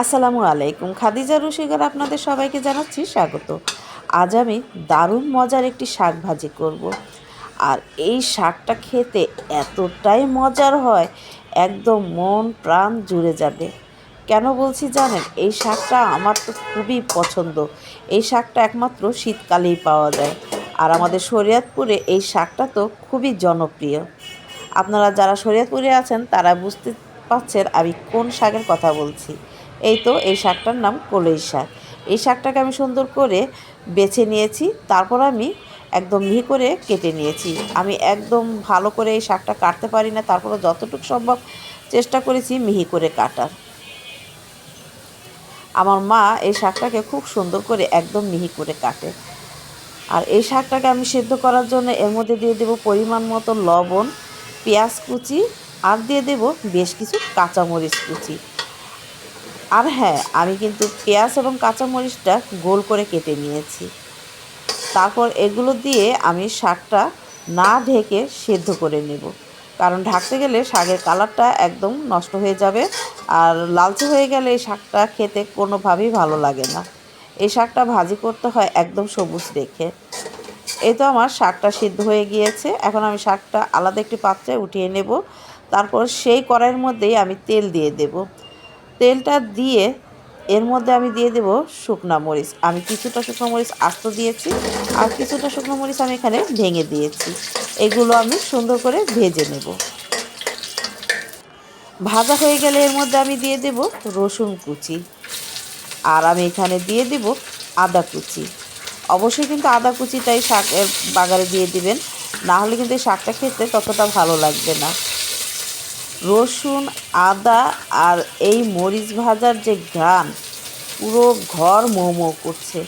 আসসালামু আলাইকুম। খাদিজা রসিগার আপনাদের সবাইকে জানাচ্ছি স্বাগত। আজ আমি দারুণ মজার একটি শাক ভাজি করব। আর এই শাকটা খেতে এতটাই মজার হয়, একদম মন প্রাণ জুড়ে যাবে। কেন বলছি জানেন, এই শাকটা আমার তো খুবই পছন্দ। এই শাকটা একমাত্র শীতকালেই পাওয়া যায়। আর আমাদের শরীয়তপুরে এই শাকটা তো খুবই জনপ্রিয়। আপনারা যারা শরীয়তপুরে আছেন, তারা বুঝতে পারছেন আমি কোন শাকের কথা বলছি। এই তো, এই শাকটার নাম কলই শাক। এই শাকটাকে আমি সুন্দর করে বেছে নিয়েছি, তারপর আমি একদম মিহি করে কেটে নিয়েছি। আমি একদম ভালো করে এই শাকটা কাটতে পারি না তারপরে যতটুকু সম্ভব চেষ্টা করেছি মিহি করে কাটার। আমার মা এই শাকটাকে খুব সুন্দর করে একদম মিহি করে কাটে। আর এই শাকটাকে আমি সেদ্ধ করার জন্য এর মধ্যে দিয়ে দেব পরিমাণ মতো লবণ, পেঁয়াজ কুচি, আর দিয়ে দেব বেশ কিছু কাঁচামরিচ কুচি। আর হ্যাঁ আমি কিন্তু পেঁয়াজ এবং কাঁচামরিচটা গোল করে কেটে নিয়েছি। তারপর এগুলো দিয়ে আমি শাকটা না ঢেকে সেদ্ধ করে নেব। কারণ ঢাকতে গেলে শাকের কালারটা একদম নষ্ট হয়ে যাবে আর লালচে হয়ে গেলে এই শাকটা খেতে কোনোভাবেই ভালো লাগে না। এই শাকটা ভাজি করতে হয় একদম সবুজ রেখে। এই তো আমার শাকটা সিদ্ধ হয়ে গিয়েছে। এখন আমি শাকটা আলাদা একটি পাত্রে উঠিয়ে নেব। তারপর সেই কড়াইয়ের মধ্যেই আমি তেল দিয়ে দেব। তেলটা দিয়ে এর মধ্যে আমি দিয়ে দেব শুকনো মরিচ। আমি কিছুটা শুকনো মরিচ আস্ত দিয়েছি আর কিছুটা শুকনো মরিচ আমি এখানে ভেঙে দিয়েছি। এগুলো আমি সুন্দর করে ভেজে নেব। ভাজা হয়ে গেলে এর মধ্যে আমি দিয়ে দেব রসুন কুচি। আর আমি এখানে দিয়ে দেব আদা কুচি। অবশ্যই কিন্তু আদা কুচিটাই শাকের বাগারে দিয়ে দিবেন। না হলে কিন্তু এই শাকটা খেতে ততটা ভালো লাগবে না। রসুন, আদা আর এই মরিচ ভাজার যে ঘ্রাণ, পুরো ঘর মোমো করছে।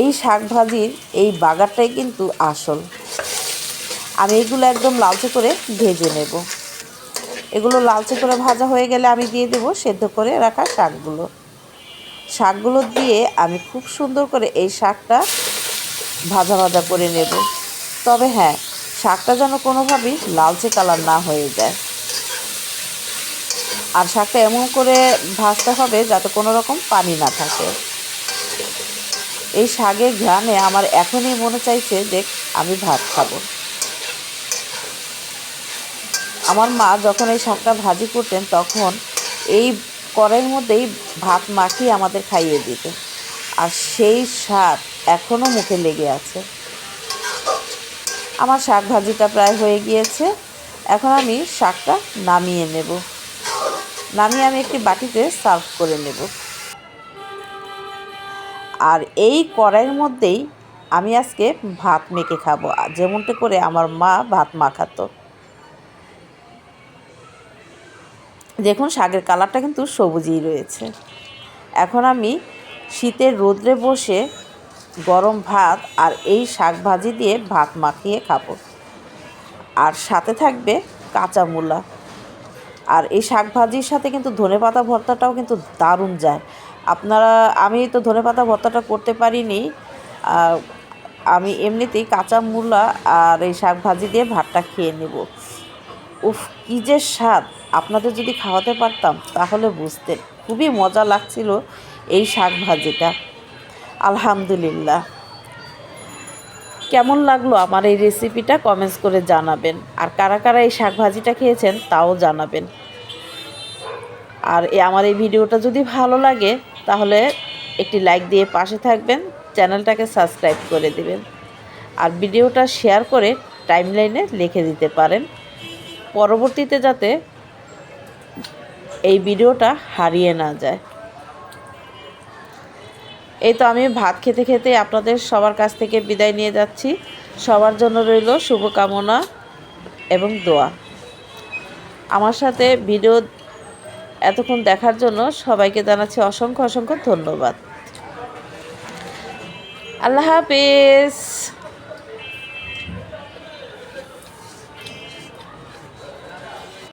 এই শাক ভাজির এই বাগারটাই কিন্তু আসল। আমি এগুলো একদম লালচে করে ভেজে নেব। এগুলো লালচে করে ভাজা হয়ে গেলে আমি দিয়ে দেবো সেদ্ধ করে রাখা শাকগুলো। শাকগুলো দিয়ে আমি খুব সুন্দর করে এই শাকটা ভাজা ভাজা করে নেব। তবে হ্যাঁ শাকটা যেন কোনোভাবেই লালচে কালার না হয়ে যায়। আর শাকটা এমন করে ভাজতে হবে যাতে কোনো রকম পানি না থাকে। এই শাকের ঘ্রাণে আমার এখনই মনে চাইছে যে আমি ভাত খাব। আমার মা যখন এই শাকটা ভাজি করতেন তখন এই কড়াইয়ের মধ্যেই ভাত মাখিয়ে আমাদের খাইয়ে দিত আর সেই স্বাদ এখনও মুখে লেগে আছে। আমার শাক ভাজিটা প্রায় হয়ে গিয়েছে। এখন আমি শাকটা নামিয়ে নেব। নামিয়ে আমি একটি বাটিতে সার্ভ করে নেব। আর এই কড়াইয়ের মধ্যেই আমি আজকে ভাত মেখে খাব। যেমনটা করে আমার মা ভাত মাখাতো। দেখুন, শাকের কালারটা কিন্তু সবুজই রয়েছে। এখন আমি শীতের রোদ্রে বসে গরম ভাত আর এই শাক ভাজি দিয়ে ভাত মাখিয়ে খাব। আর সাথে থাকবে কাঁচা মূলা। আর এই শাক ভাজির সাথে কিন্তু ধনে পাতা ভর্তাটাও কিন্তু দারুণ যায়। আপনারা, আমি তো ধনে পাতা ভর্তাটা করতে পারিনি। আমি এমনিতেই কাঁচা মূলা আর এই শাক ভাজি দিয়ে ভাতটা খেয়ে নেব। উফ, কী যে স্বাদ! আপনাদের যদি খাওয়াতে পারতাম, তাহলে বুঝতেন। খুবই মজা লাগছিল এই শাক ভাজিটা আলহামদুলিল্লাহ। কেমন লাগল আমার এই রেসিপিটা কমেন্টস করে জানাবেন। আর কারা কারা এই শাক ভাজিটা খেয়েছেন তাও জানাবেন। আর আমার এই ভিডিওটা যদি ভালো লাগে, তাহলে একটি লাইক দিয়ে পাশে থাকবেন, চ্যানেলটাকে সাবস্ক্রাইব করে দিবেন। আর ভিডিওটা শেয়ার করে টাইমলাইনে লিখে দিতে পারেন। পরবর্তীতে যাতে এই ভিডিওটা হারিয়ে না যায়। এই তো আমি ভাত খেতে খেতে আপনাদের সবার কাছ থেকে বিদায় নিয়ে যাচ্ছি। সবার জন্য রইল শুভকামনা এবং দোয়া। আমার সাথে ভিডিও এতক্ষণ দেখার জন্য সবাইকে জানাচ্ছি অসংখ্য অসংখ্য ধন্যবাদ। আল্লাহ হাফিজ।